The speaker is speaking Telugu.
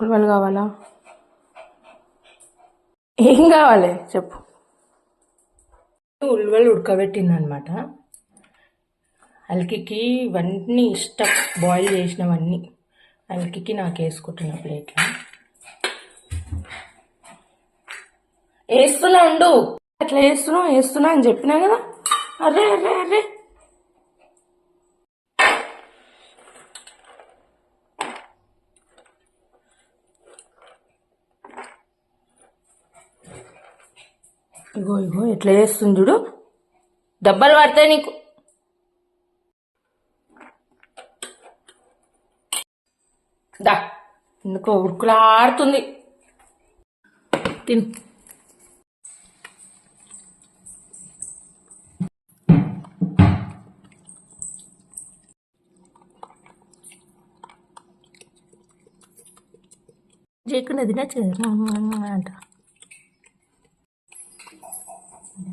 ఉల్వలు కావాలా? ఏం కావాలి? చెప్పు. ఉల్వలు ఉడకబెట్టింది అనమాట అల్కికి ఇవన్నీ ఇష్టం. బాయిల్ చేసినవన్నీ. అల్కికి నాకు వేసుకుంటున్న ప్లేట్లో. వేస్తున్నా ఉండు. అట్లా వేస్తున్నావు వేస్తున్నా అని చెప్పినా కదా? అర్రే అర్రే అర్రే. ఇగో ఇగో ఎట్లా చేస్తుంది చూడు. దెబ్బలు పడతాయి నీకు. దా ఎందుకో ఉడుకులాడుతుంది తిను. చేయకుండా తినచ్చు అంట.